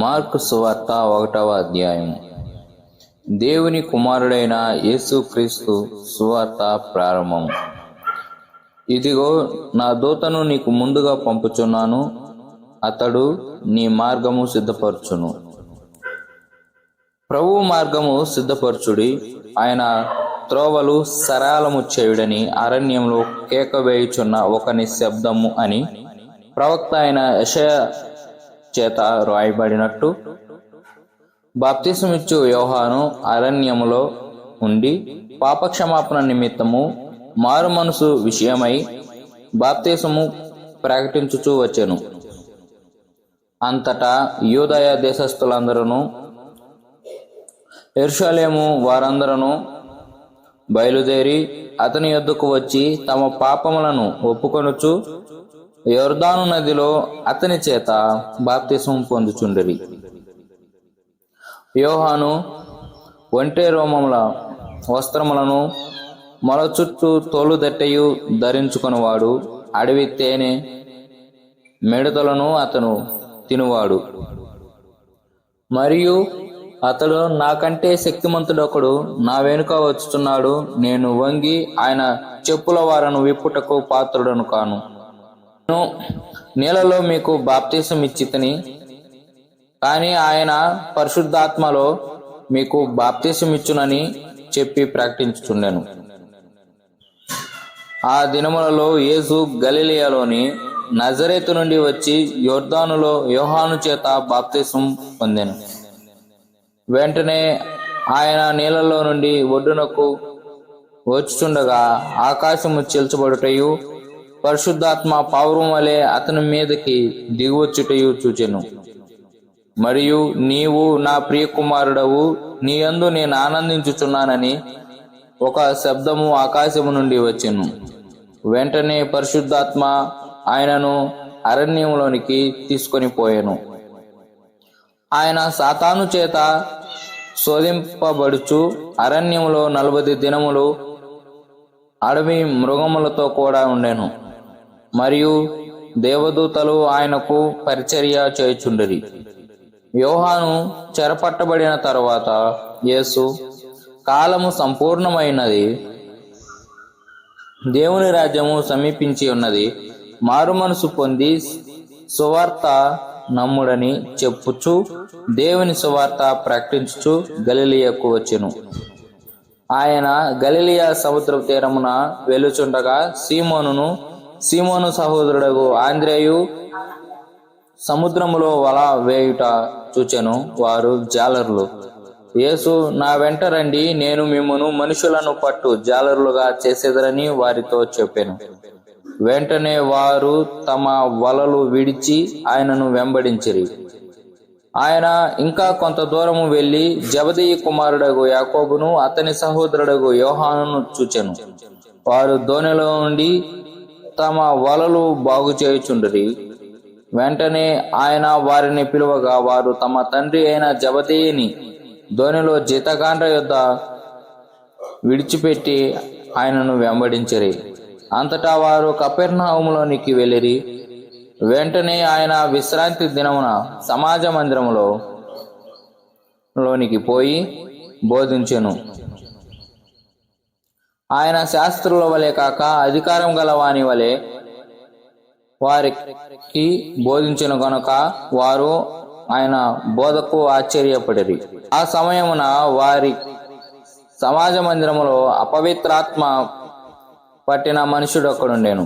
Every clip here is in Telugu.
మార్కు సువార్త ఒకటవ అధ్యాయం. దేవుని కుమారుడైన యేసుక్రీస్తు సువార్త ప్రారంభం. ఇదిగో నా దూతను నీకు ముందుగా పంపుచున్నాను అతడు నీ మార్గము సిద్ధపరచును. ప్రభు మార్గము సిద్ధపరచుడి ఆయన త్రోవలు సరళము చేయుడని అరణ్యంలో కేక వేయుచున్న ఒకని శబ్దము అని ప్రవక్త అయిన యశయ చేత రాయబడినట్టు బాప్తిసమిచ్చు వ్యవహారం అరణ్యములో ఉండి పాపక్షమాపణ నిమిత్తము మారు మనసు విషయమై బాప్తీసము ప్రకటించుచూ వచ్చాను. అంతటా యూదయ దేశస్థులందరూ ఎరుషలేము వారందరూ బయలుదేరి అతని యొద్దకు వచ్చి తమ పాపములను ఒప్పుకొనుచు యోర్దాను నదిలో అతని చేత బాప్తిసం పొందుచుండిరి. యోహాను ఒంటె రోమముల వస్త్రములను మొల చుట్టూ తోలుదట్టయు ధరించుకునివాడు. అడవి తేనె మిడతలను అతను తినువాడు. మరియు అతడు నాకంటే శక్తిమంతుడొకడు నా వెనుక వచ్చుచున్నాడు. నేను వంగి ఆయన చెప్పుల వారను విప్పుటకు పాత్రుడను కాను. నీళ్ళలో మీకు బాప్తీసం ఇచ్చితని. కానీ ఆయన పరిశుద్ధాత్మలో మీకు బాప్తీసం ఇచ్చునని చెప్పి ప్రకటించుచుండెను. ఆ దినములలో యేసు గలిలియాలోని నజరేతు నుండి వచ్చి యోర్ధానులో యోహాను చేత బాప్తీసం పొందాను. వెంటనే ఆయన నీళ్ళలో నుండి ఒడ్డునకు వచ్చుచుండగా ఆకాశము చిల్చబడుటయు పరిశుద్ధాత్మ పావురం వలె అతని మీదకి దిగువచ్చుటయు చూచెను. మరియు నీవు నా ప్రియ కుమారుడవు నీ యందు నేను ఆనందించుచున్నానని ఒక శబ్దము ఆకాశము నుండి వచ్చెను. వెంటనే పరిశుద్ధాత్మ ఆయనను అరణ్యంలోనికి తీసుకొని పోయాను. ఆయన సాతాను చేత శోధింపబడుచు అరణ్యంలో నలభై దినములు అడవి మృగములతో కూడా ఉండెను. మరియు దేవదూతలు ఆయనకు పరిచర్య చేయుచుండిరి. యోహాను చెరపట్టబడిన తరువాత యేసు కాలము సంపూర్ణమైనది దేవుని రాజ్యము సమీపించి ఉన్నది. మారు మనసు పొంది సువార్త నమ్ముడని చెప్పుచు దేవుని సువార్త ప్రకటించుచు గలిలియకు వచ్చెను. ఆయన గలిలియా సముద్ర తీరమున వెలుచుండగా సీమోనును సీమోను సహోదరుడు ఆంధ్రేయు సముద్రములో వల వేయుట చూచెను వారు జాలర్లు. యేసు నా వెంట రండి నేను మిమ్మను మనుషులను పట్టు జాలరులుగా చేసేదరని వారితో చెప్పాను. వెంటనే వారు తమ వలలు విడిచి ఆయనను వెంబడించిరి. ఆయన ఇంకా కొంత దూరము వెళ్ళి జబదీయ కుమారుడగు యాకోబును అతని సహోదరుడగు యోహానును చూచెను. వారు దోణిలో నుండి తమ వలలు బాగు చేయుచుండరి. వెంటనే ఆయన వారిని పిలువగా వారు తమ తండ్రి అయిన జబదీని ధోనిలో జీతకాండ యొద్ద విడిచిపెట్టి ఆయనను వెంబడించరి. అంతటా వారు కపెర్నహూములోనికి వెళ్ళిరి. వెంటనే ఆయన విశ్రాంతి దినమున సమాజ మందిరములో లోనికి పోయి బోధించెను. ఆయన శాస్త్రుల వలె కాక అధికారం గల వాని వలె వారికి బోధించిన గనుక వారు ఆయన బోధకు ఆశ్చర్యపడిరి. ఆ సమయమున వారి సమాజ మందిరములో అపవిత్రాత్మ పట్టిన మనుషుడు ఒకడుండెను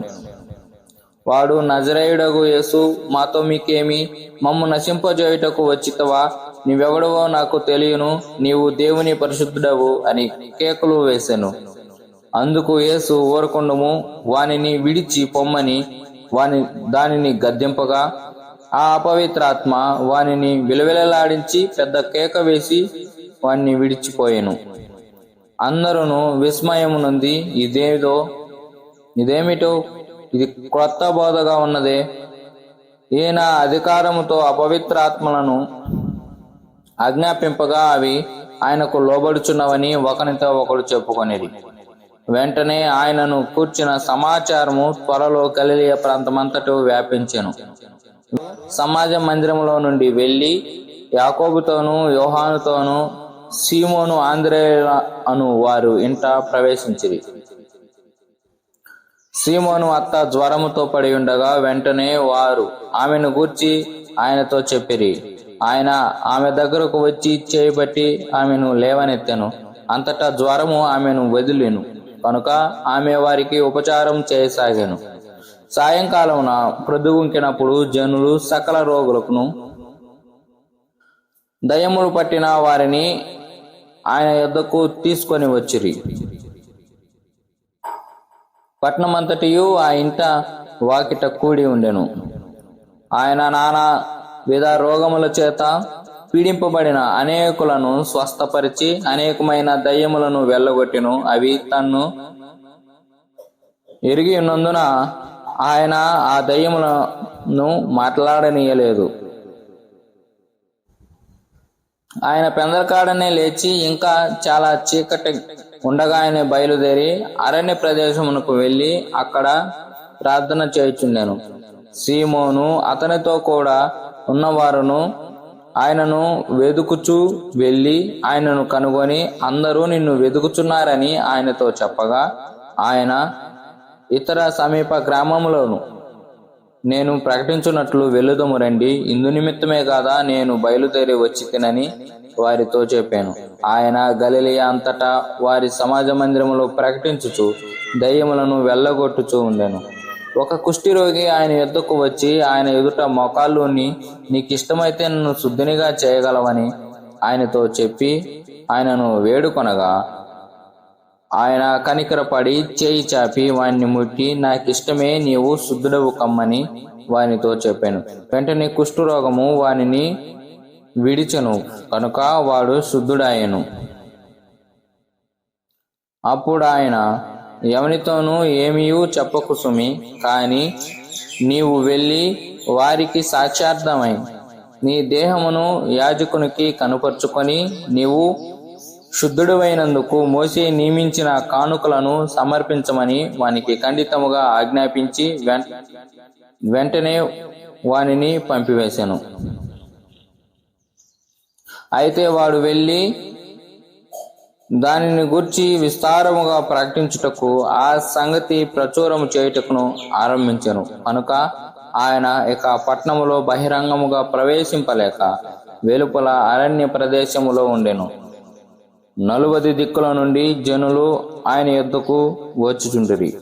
వాడు నజరేయుడగు యేసు మాతో మీకేమి? మమ్ము నశింపజేయుటకు వచ్చితవా నీవెవడవో నాకు తెలియను నీవు దేవుని పరిశుద్ధుడవు అని కేకలు వేశాను అందుకు యేసు ఊరకుండము వానిని విడిచి పొమ్మని వాని దానిని గద్దెంపగా ఆ అపవిత్రాత్మ వానిని విలవిలలాడించి పెద్ద కేక వేసి వాణ్ణి విడిచిపోయాను. అందరూ విస్మయము నుండి ఇదేదో ఇదేమిటో ఇది క్రొత్త బోధగా ఉన్నదే. ఈయన అధికారముతో అపవిత్రాత్మలను ఆజ్ఞాపింపగా అవి ఆయనకు లోబడుచున్నవని ఒకనితో ఒకడు చెప్పుకొనేది వెంటనే ఆయనను కూర్చిన సమాచారము త్వరలో కలిలియ ప్రాంతమంతటూ వ్యాపించెను. సమాజ మందిరంలో నుండి వెళ్ళి యాకోబుతోనూ యోహానుతోనూ సీమోను ఆంధ్రే అను వారు ఇంట ప్రవేశించిరి. సీమోను అత్త జ్వరముతో పడి ఉండగా వెంటనే వారు ఆమెను గూర్చి ఆయనతో చెప్పిరి. ఆయన ఆమె దగ్గరకు వచ్చి చేయబట్టి ఆమెను లేవనెత్తెను. అంతటా జ్వరము ఆమెను వదిలేను. కనుక ఆమె వారికి ఉపచారం చేయసాగాను సాయంకాలమున ప్రొద్దుగుంకినప్పుడు జనులు సకల రోగులకును దయ్యములు పట్టిన వారిని ఆయన యొద్దకు తీసుకొని వచ్చిరి. పట్నమంతటియు ఆ ఇంట వాకిట కూడి ఉండెను. ఆయన నానా విధ రోగముల చేత పీడింపబడిన అనేకులను స్వస్థపరిచి అనేకమైన దయ్యములను వెళ్ళగొట్టెను. అవి తన్ను ఎరిగి ఉన్నందున ఆయన ఆ దయ్యములను మాట్లాడనీయలేదు. ఆయన పెందలకాడనే లేచి ఇంకా చాలా చీకటి ఉండగా ఆయన బయలుదేరి అరణ్య ప్రదేశమునకు వెళ్ళి అక్కడ ప్రార్థన చేయుచుండెను. సీమోను అతనితో కూడా ఉన్నవారును ఆయనను వెదుకుచూ వెళ్ళి ఆయనను కనుగొని అందరూ నిన్ను వెదుకుచున్నారని ఆయనతో చెప్పగా ఆయన ఇతర సమీప గ్రామములోను నేను ప్రకటించున్నట్లు వెళ్ళుదము రండి. ఇందు నిమిత్తమే కాదా నేను బయలుదేరి వచ్చి తినని వారితో చెప్పాను. ఆయన గలిలియా అంతటా వారి సమాజ మందిరములో ప్రకటించుచు దయ్యములను వెళ్ళగొట్టుచూ ఉండెను. ఒక కుష్టి రోగి ఆయన ఎద్దుకు వచ్చి ఆయన ఎదుట మోకాళ్ళుని నీకు ఇష్టమైతే నన్ను శుద్ధినిగా చేయగలవని ఆయనతో చెప్పి ఆయనను వేడుకొనగా ఆయన కనికరపడి చేయి చాపి వాణ్ణి ముట్టి నాకిష్టమే నీవు శుద్ధుడవు కమ్మని వానితో చెప్పాను. వెంటనే కుష్ఠరోగము వానిని విడిచెను కనుక వాడు శుద్ధుడాయను అప్పుడు ఆయన ఎవనితోనూ ఏమీయూ చెప్పకు సుమి కాని నీవు వెళ్ళి వారికి సాక్షార్థమై నీ దేహమును యాజకునికి కనుపరుచుకొని నీవు శుద్ధుడువైనందుకు మోసే నియమించిన కానుకలను సమర్పించమని వానికి ఖండితముగా ఆజ్ఞాపించి వెంటనే వానిని పంపివేశాను అయితే వాడు వెళ్ళి దానిని గూర్చి విస్తారముగా ప్రకటించుటకు ఆ సంగతి ప్రచురము చేయుటకును ఆరంభించను. కనుక ఆయన ఇక పట్టణములో బహిరంగముగా ప్రవేశింపలేక వెలుపల అరణ్య ప్రదేశములో ఉండెను. నలువది దిక్కుల నుండి జనులు ఆయన యొద్దకు వచ్చుచుండిరి.